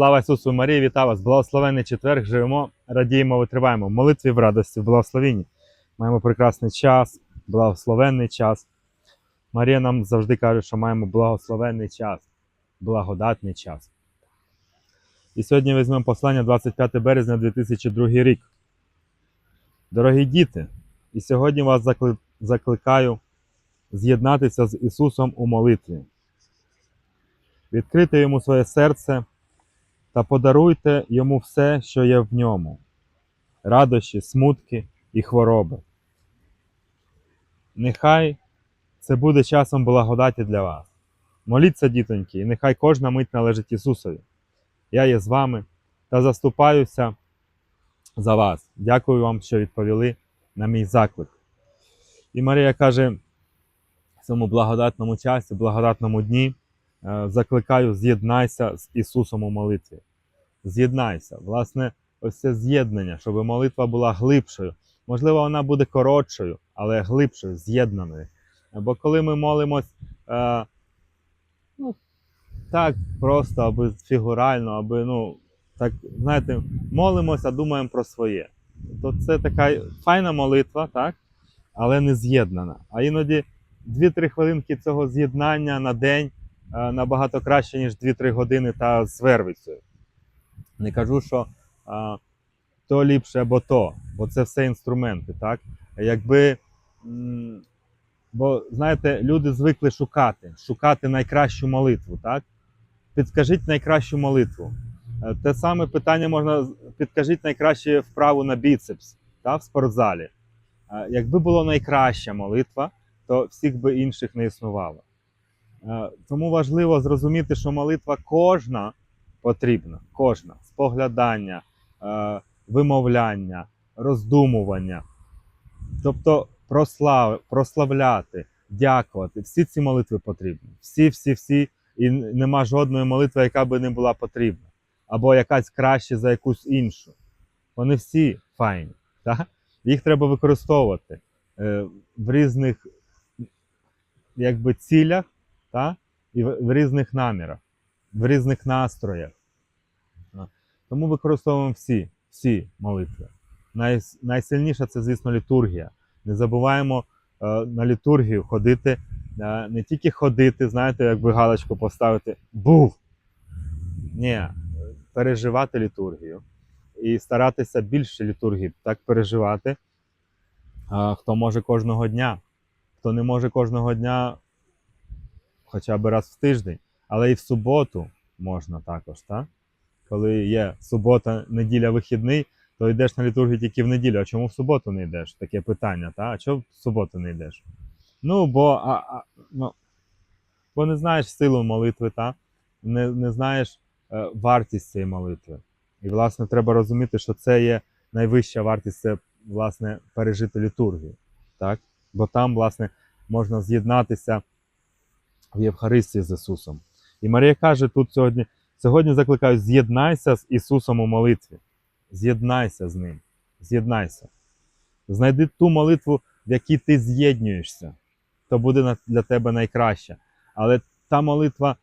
Слава Ісусу Марії, вітаю вас! Благословенний четверг, живемо, радіємо, витриваємо. Молитві в радості, в благословенні. Маємо прекрасний час, благословенний час. Марія нам завжди каже, що маємо благословенний час, благодатний час. І сьогодні візьмемо послання 25 березня 2002 рік. Дорогі діти, і сьогодні вас закли- закликаю з'єднатися з Ісусом у молитві. Відкрити йому своє серце та подаруйте йому все, що є в ньому: радощі, смутки і хвороби. Нехай це буде часом благодаті для вас. Моліться, дітоньки, і нехай кожна мить належить Ісусові. Я є з вами та заступаюся за вас. Дякую вам, що відповіли на мій заклик. І Марія каже в цьому благодатному часі, благодатному дні, закликаю, з'єднайся з Ісусом у молитві. З'єднайся. Власне, ось це з'єднання, щоб молитва була глибшою. Можливо, вона буде коротшою, але глибшою, з'єднаною. Бо коли ми молимось е, ну, так просто, аби фігурально, аби, ну, так, знаєте, молимося, думаємо про своє. То це така файна молитва, так? але не з'єднана. А іноді 2-3 хвилинки цього з'єднання на день е, набагато краще, ніж 2-3 години та з вервицею. Не кажу, що а, то ліпше або то, бо це все інструменти, так? Якби. Бо, знаєте, люди звикли шукати, шукати найкращу молитву, так? Підкажіть найкращу молитву. Е, Те саме питання можна підкажіть найкраще вправу на біцепс та, в спортзалі. Е, Якби була найкраща молитва, то всіх би інших не існувало. Е, Тому важливо зрозуміти, що молитва кожна потрібна, кожна споглядання, е, вимовляння, роздумування. Тобто прослав, прославляти, дякувати. Всі ці молитви потрібні. Всі, всі, всі. І нема жодної молитви, яка би не була потрібна. Або якась краще за якусь іншу. Вони всі файні. Так? Їх треба використовувати е, в різних якби, цілях та? і в, різних намірах, в різних настроях. Тому використовуємо всі, всі молитви. Най, найсильніша це, звісно, літургія. Не забуваємо е, на літургію ходити, е, не тільки ходити, знаєте, якби галочку поставити був. Ні, е, переживати літургію і старатися більше літургії так переживати, хто може кожного дня, хто не може кожного дня хоча б раз в тиждень, але і в суботу можна також, так? Коли є субота, неділя, вихідний, то йдеш на літургію тільки в неділю. А чому в суботу не йдеш? Таке питання, та? А чому в суботу не йдеш? Ну, бо, а, а, ну, бо не знаєш силу молитви, та? Не, не знаєш е, вартість цієї молитви. І, власне, треба розуміти, що це є найвища вартість це, власне, пережити літургію. Так? Бо там, власне, можна з'єднатися в Євхаристії з Ісусом. І Марія каже тут сьогодні: сьогодні закликаю, з'єднайся з Ісусом у молитві. З'єднайся з Ним. З'єднайся. Знайди ту молитву, в якій ти з'єднуєшся. То буде для тебе найкраща. Але та молитва,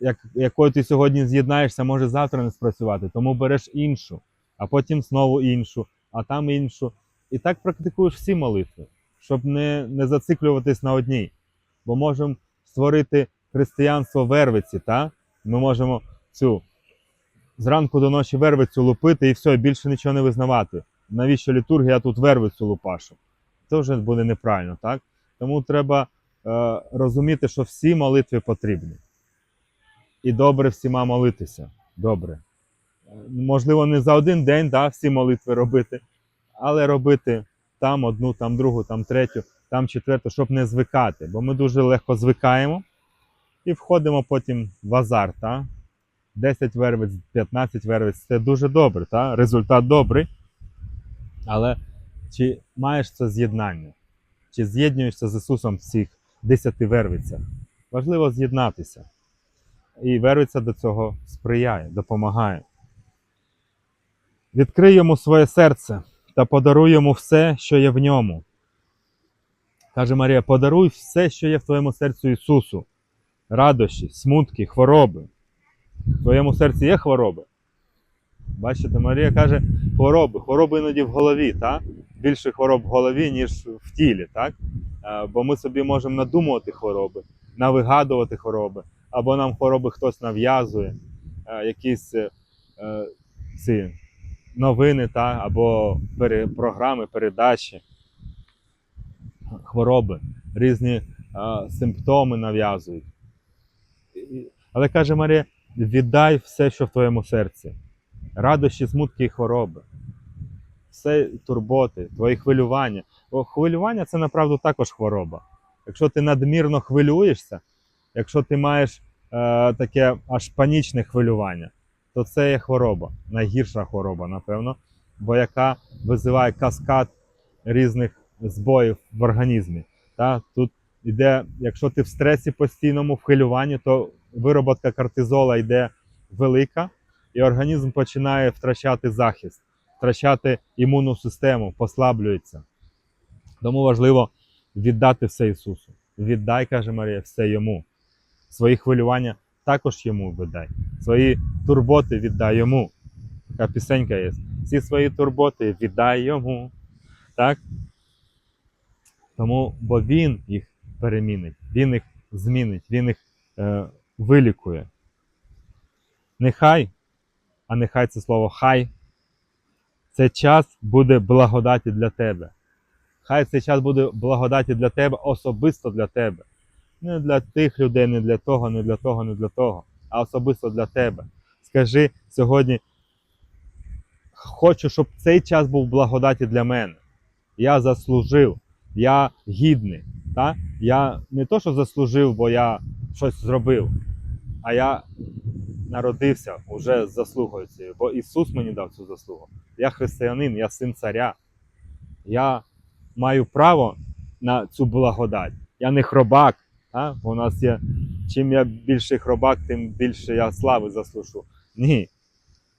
як, якою ти сьогодні з'єднаєшся, може завтра не спрацювати. Тому береш іншу, а потім знову іншу, а там іншу. І так практикуєш всі молитви, щоб не, не зациклюватись на одній. Бо можемо створити християнство вервиці, та? Ми можемо цю зранку до ночі вервицю лупити і все, більше нічого не визнавати. Навіщо літургія тут вервицю лупашу? Це вже буде неправильно, так? Тому треба е, розуміти, що всі молитви потрібні. І добре всіма молитися. Добре. Можливо, не за один день да, всі молитви робити, але робити там одну, там другу, там третю, там четверту, щоб не звикати. Бо ми дуже легко звикаємо і входимо потім в азарт. Та? 10 вервиць, 15 вервиць це дуже добре, та? результат добрий. Але чи маєш це з'єднання? Чи з'єднуєшся з Ісусом в цих 10 вервицях? Важливо з'єднатися. І вервиця до цього сприяє, допомагає. Відкрий йому своє серце та подаруй йому все, що є в ньому. Каже Марія: подаруй все, що є в твоєму серцю Ісусу: радощі, смутки, хвороби. В твоєму серці є хвороби? Бачите, Марія каже, хвороби. Хвороби іноді в голові, так? Більше хвороб в голові, ніж в тілі, так? Е, Бо ми собі можемо надумувати хвороби, навигадувати хвороби, або нам хвороби хтось нав'язує, е, якісь е, ці новини, та? або програми, передачі, хвороби, різні е, симптоми нав'язують. Але каже Марія, віддай все, що в твоєму серці радощі, смутки і хвороби, все турботи, твої хвилювання. Бо хвилювання це направду також хвороба. Якщо ти надмірно хвилюєшся, якщо ти маєш е, таке аж панічне хвилювання, то це є хвороба, найгірша хвороба, напевно, бо яка визиває каскад різних збоїв в організмі. Та? Тут іде, якщо ти в стресі постійному, в хвилюванні, то вироботка кортизола йде велика, і організм починає втрачати захист, втрачати імунну систему, послаблюється. Тому важливо віддати все Ісусу. Віддай, каже Марія, все йому. Свої хвилювання також йому віддай. Свої турботи віддай йому. Така пісенька є. Всі свої турботи віддай йому. Так? Тому, бо він їх перемінить, він їх змінить, він їх е, вилікує. Нехай а нехай це слово хай. Цей час буде благодаті для тебе. Хай цей час буде благодаті для тебе, особисто для тебе. Не для тих людей, не для того, не для того, не для того, а особисто для тебе. Скажи сьогодні, хочу, щоб цей час був благодаті для мене. Я заслужив, я гідний. Та? Я не то, що заслужив, бо я щось зробив, а я народився уже з заслугою цією, бо Ісус мені дав цю заслугу. Я християнин, я син царя. Я маю право на цю благодать. Я не хробак. А? Бо у нас є, чим я більший хробак, тим більше я слави заслужу. Ні.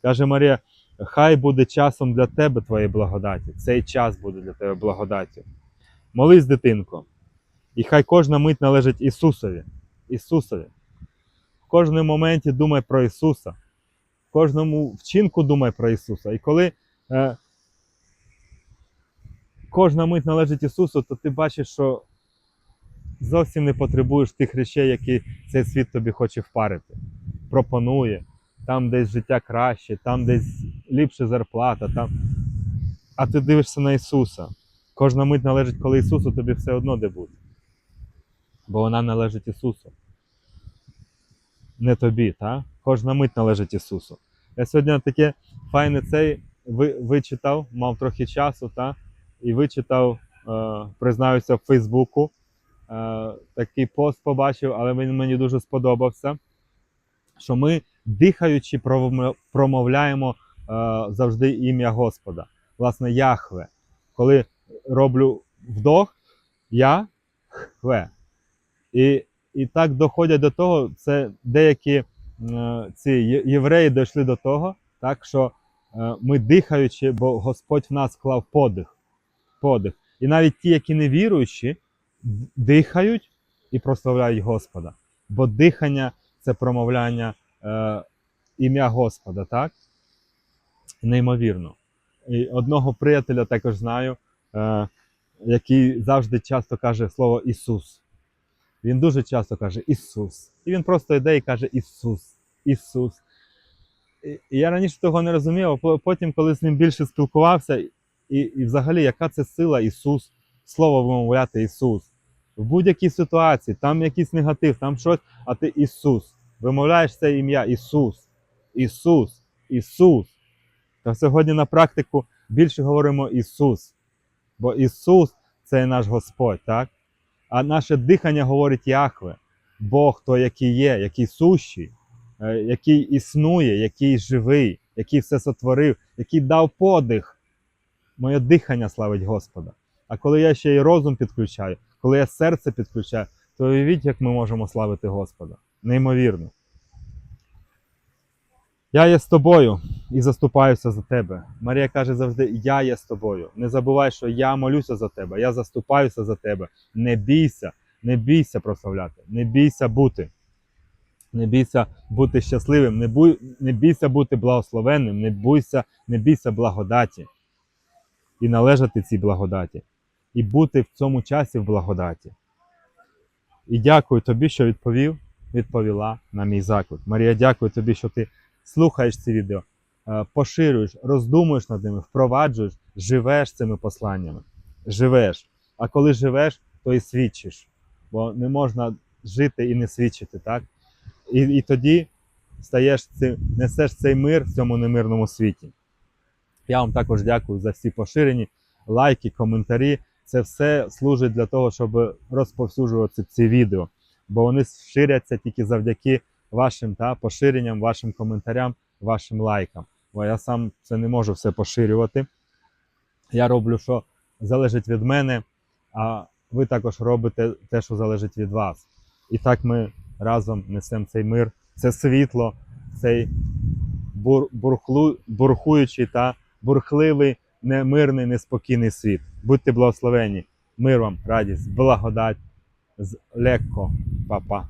Каже Марія, хай буде часом для тебе твоєї благодаті. Цей час буде для тебе благодаттю. Молись, дитинко, і хай кожна мить належить Ісусові. Ісусові. В кожному моменті думай про Ісуса, в кожному вчинку думай про Ісуса. І коли е, кожна мить належить Ісусу, то ти бачиш, що зовсім не потребуєш тих речей, які цей світ тобі хоче впарити. Пропонує, там десь життя краще, там десь ліпша зарплата. Там... А ти дивишся на Ісуса. Кожна мить належить, коли Ісусу, тобі все одно де бути. Бо вона належить Ісусу не тобі, та? кожна мить належить Ісусу. Я сьогодні таке файне цей ви, вичитав, мав трохи часу, та? і вичитав, е, признаюся, в Фейсбуку. Е, такий пост побачив, але він мені дуже сподобався. Що ми, дихаючи, промовляємо е, завжди ім'я Господа. Власне, Яхве. Коли роблю вдох, я хве. І і так доходять до того, це деякі е, ці євреї дійшли до того, так що е, ми дихаючи, бо Господь в нас вклав подих. подих. І навіть ті, які не віруючі, дихають і прославляють Господа. Бо дихання це промовляння е, ім'я Господа, так? Неймовірно. І одного приятеля також знаю, який завжди часто каже слово Ісус. Він дуже часто каже Ісус. І він просто йде і каже Ісус, Ісус. І я раніше того не розумів, а потім, коли з ним більше спілкувався, і, і взагалі, яка це сила Ісус, слово вимовляти Ісус. В будь-якій ситуації, там якийсь негатив, там щось, а ти Ісус. Вимовляєш це ім'я Ісус, Ісус, Ісус. Та сьогодні на практику більше говоримо Ісус. Бо Ісус це наш Господь, так? А наше дихання говорить Яхве, Бог той, який є, який сущий, е, який існує, який живий, який все сотворив, який дав подих. Моє дихання славить Господа. А коли я ще й розум підключаю, коли я серце підключаю, то уявіть, як ми можемо славити Господа. Неймовірно. Я є з тобою і заступаюся за тебе. Марія каже завжди: Я є з тобою. Не забувай, що я молюся за тебе, я заступаюся за тебе. Не бійся, не бійся прославляти, не бійся бути. Не бійся бути щасливим, не, буй, не бійся бути благословенним, не бійся, не бійся благодаті і належати цій благодаті, і бути в цьому часі в благодаті. І дякую тобі, що відповів, відповіла на мій заклик. Марія, дякую тобі, що ти слухаєш ці відео, е, поширюєш, роздумуєш над ними, впроваджуєш, живеш цими посланнями. Живеш. А коли живеш, то і свідчиш. Бо не можна жити і не свідчити, так? І, і тоді стаєш цим, несеш цей мир в цьому немирному світі. Я вам також дякую за всі поширені лайки, коментарі. Це все служить для того, щоб розповсюджувати ці відео, бо вони ширяться тільки завдяки вашим та, поширенням, вашим коментарям, вашим лайкам. Бо я сам це не можу все поширювати. Я роблю, що залежить від мене, а ви також робите те, що залежить від вас. І так ми разом несемо цей мир, це світло, цей бур, бурхлу, бурхуючий та бурхливий, немирний, неспокійний світ. Будьте благословені, мир вам, радість, благодать, з легко, папа.